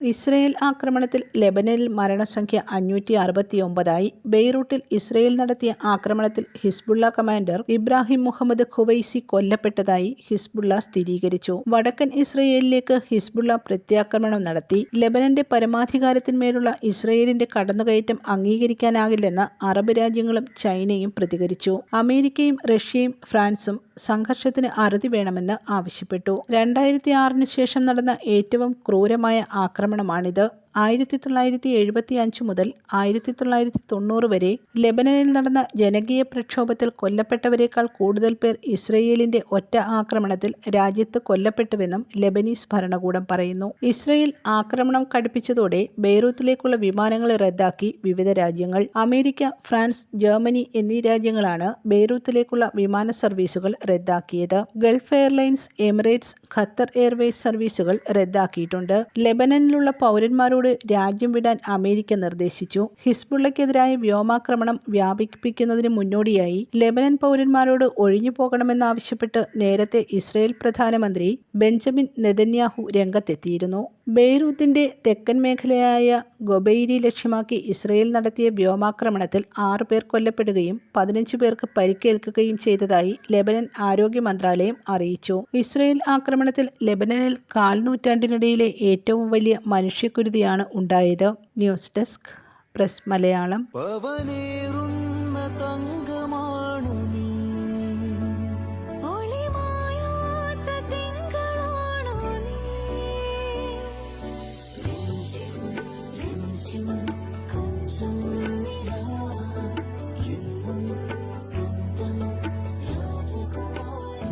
Israel ആക്രമണത്തിൽ ലെബനനിൽ മരണസംഖ്യ അഞ്ഞൂറ്റി അറുപത്തിയൊമ്പതായി ബെയ്റൂട്ടിൽ ഇസ്രയേൽ നടത്തിയ ആക്രമണത്തിൽ Hezbollah commander Ibrahim Muhammad Qubaisi കൊല്ലപ്പെട്ടതായി ഹിസ്ബുള്ള സ്ഥിരീകരിച്ചു. വടക്കൻ ഇസ്രയേലിലേക്ക് ഹിസ്ബുള്ള പ്രത്യാക്രമണം നടത്തി. ലെബനന്റെ പരമാധികാരത്തിന്മേലുള്ള ഇസ്രയേലിന്റെ കടന്നുകയറ്റം അംഗീകരിക്കാനാകില്ലെന്ന് അറബ് രാജ്യങ്ങളും ചൈനയും പ്രതികരിച്ചു. അമേരിക്കയും റഷ്യയും ഫ്രാൻസും സംഘർഷത്തിന് അറുതി വേണമെന്ന് ആവശ്യപ്പെട്ടു. രണ്ടായിരത്തി ആറിന് ശേഷം നടന്ന ഏറ്റവും ക്രൂരമായ திருமணமானது ആയിരത്തി തൊള്ളായിരത്തി എഴുപത്തി അഞ്ച് മുതൽ ആയിരത്തി തൊള്ളായിരത്തി തൊണ്ണൂറ് വരെ ലെബനനിൽ നടന്ന ജനകീയ പ്രക്ഷോഭത്തിൽ കൊല്ലപ്പെട്ടവരെക്കാൾ കൂടുതൽ പേർ ഇസ്രയേലിന്റെ ഒറ്റ ആക്രമണത്തിൽ രാജ്യത്ത് കൊല്ലപ്പെട്ടുവെന്നും ലെബനീസ് ഭരണകൂടം പറയുന്നു. ഇസ്രയേൽ ആക്രമണം കടുപ്പിച്ചതോടെ ബെയ്റൂത്തിലേക്കുള്ള വിമാനങ്ങൾ റദ്ദാക്കി വിവിധ രാജ്യങ്ങൾ അമേരിക്ക ഫ്രാൻസ് ജർമ്മനി എന്നീ രാജ്യങ്ങളാണ് ബെയ്റൂത്തിലേക്കുള്ള വിമാന സർവീസുകൾ റദ്ദാക്കിയത്. Gulf airlines Emirates Qatar Airways സർവീസുകൾ റദ്ദാക്കിയിട്ടുണ്ട്. ലെബനനിലുള്ള പൗരന്മാരോട് രാജ്യം വിടാൻ അമേരിക്ക നിർദ്ദേശിച്ചു. ഹിസ്ബുള്ളയ്ക്കെതിരായ വ്യോമാക്രമണം വ്യാപിപ്പിക്കുന്നതിന് മുന്നോടിയായി ലെബനൻ പൗരന്മാരോട് ഒഴിഞ്ഞു പോകണമെന്നാവശ്യപ്പെട്ട് നേരത്തെ ഇസ്രയേൽ പ്രധാനമന്ത്രി ബെഞ്ചമിൻ നെതന്യാഹു രംഗത്തെത്തിയിരുന്നു. ബെയ്റൂത്തിന്റെ തെക്കൻ മേഖലയായ ഗൊബൈരി ലക്ഷ്യമാക്കി ഇസ്രയേൽ നടത്തിയ വ്യോമാക്രമണത്തിൽ ആറ് പേർ കൊല്ലപ്പെടുകയും പതിനഞ്ച് പേർക്ക് പരിക്കേൽക്കുകയും ചെയ്തതായി ലെബനൻ ആരോഗ്യ മന്ത്രാലയം അറിയിച്ചു. ഇസ്രയേൽ ആക്രമണത്തിൽ ലെബനനിൽ കാൽനൂറ്റാണ്ടിനിടയിലെ ഏറ്റവും വലിയ മനുഷ്യക്കുരുതിയാണ് ഉണ്ടായത്. News desk press Malayalam.